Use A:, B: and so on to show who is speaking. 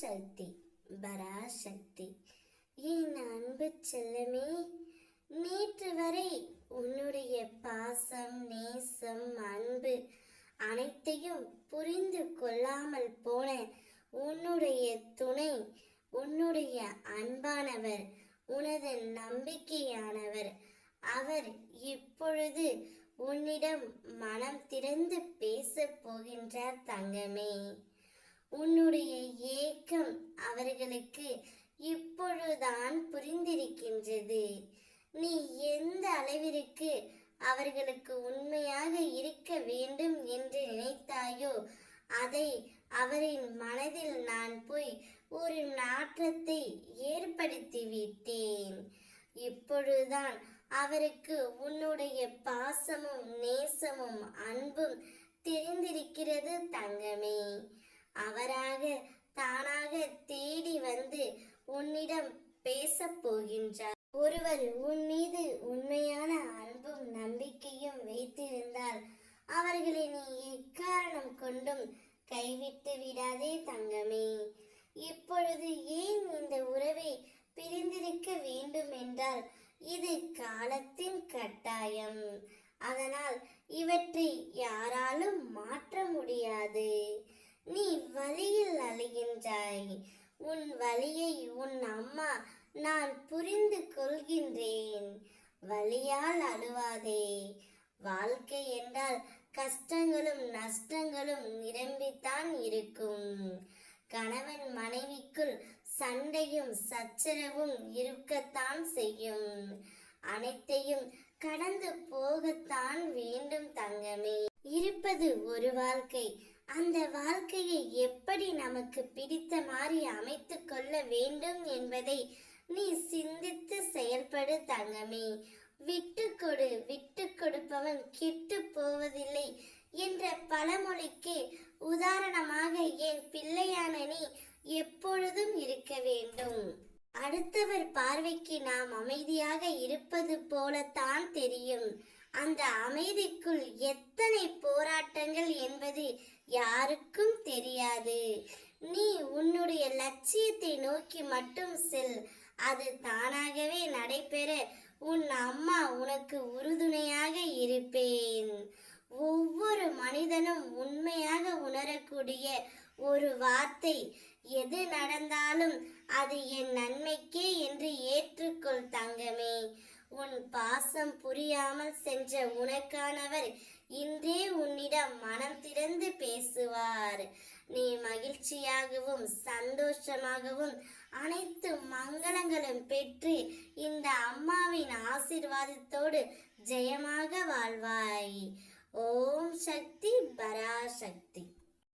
A: சக்தி பராசக்தி. என் அன்பு செல்லமே நேற்று வரை உன்னுடைய பாசம் நேசம் அன்பு அனைத்தையும் புரிந்து கொள்ளாமல் போன உன்னுடைய துணை உன்னுடைய அன்பானவர் உனது நம்பிக்கையானவர் அவர் இப்பொழுது உன்னிடம் மனம் திறந்து பேசப் போகின்றார் தங்கமே. உன்னுடைய ஏக்கம் அவர்களுக்கு இப்பொழுதுதான் புரிந்திருக்கின்றது நீ அளவிற்கு அவர்களுக்கு உண்மையாக இருக்க வேண்டும் என்று நினைத்தாயோ? அதை அவரின் மனதில் நான் போய் ஒரு நாற்றத்தை ஏற்படுத்தி விட்டேன். இப்பொழுதுதான் அவருக்கு உன்னுடைய பாசமும் நேசமும் அன்பும் தெரிந்திருக்கிறது தங்கமே. அவராக தானாக தேடி வந்து உன்னிடம் பேசப் போகின்றார். ஒருவர் உன் மீது உன் அன்பும் நம்பிக்கையும் வைத்திருந்தால் அவர்களை நீ எக்காரணம் கைவிட்டு விடாதே தங்கமே. இப்பொழுது ஏன் இந்த உறவை பிரிந்திருக்க வேண்டும் என்றால் இது காலத்தின் கட்டாயம். அதனால் இவற்றை யாராலும் மாற்ற முடியாது. நீ வழியில் அழுகின்றாய் உன் வழியை உன் அம்மா நான் புரிந்து கொள்கின்றேன். வழியால் அழுவாதே. வாழ்க்கை என்றால் கஷ்டங்களும் நஷ்டங்களும் நிரம்பித்தான் இருக்கும். கணவன் மனைவிக்குள் சண்டையும் சச்சரவும் இருக்கத்தான் செய்யும். அனைத்தையும் கடந்து போகத்தான் வேண்டும் தங்கமே. இருப்பது ஒரு வாழ்க்கை. அந்த வாழ்க்கையை எப்படி நமக்கு பிடித்த மாதிரி அமைத்து கொள்ள வேண்டும் என்பதை நீ சிந்தித்து செயல்படு தங்கமே. விட்டு கொடு விட்டு கொடுப்பவன் கெட்டு போவதில்லை என்ற பழமொழிக்கு உதாரணமாக என் பிள்ளையான நீ எப்பொழுதும் இருக்க வேண்டும். அடுத்தவர் பார்வைக்கு நாம் அமைதியாக இருப்பது போலத்தான் தெரியும். அந்த அமைதிக்குள் எத்தனை போராட்டங்கள் என்பது யாருக்கும் தெரியாது. நீ உன்னுடைய லட்சியத்தை நோக்கி மட்டும் செல். அது தானாகவே நடைபெற உன் அம்மா உனக்கு உறுதுணையாக இருப்பேன். ஒவ்வொரு மனிதனும் உண்மையாக உணரக்கூடிய ஒரு வார்த்தை எது நடந்தாலும் அது என் நன்மைக்கே என்று ஏற்றுக்கொள் தங்கமே. உன் பாசம் புரியாமல் சென்ற உனக்கானவர் இன்றே உன்னிடம் மனம் திறந்து பேசுவார். நீ மகிழ்ச்சியாகவும் சந்தோஷமாகவும் அனைத்து மங்களங்களும் பெற்று இந்த அம்மாவின் ஆசிர்வாதத்தோடு ஜெயமாக வாழ்வாய். ஓம் சக்தி பராசக்தி.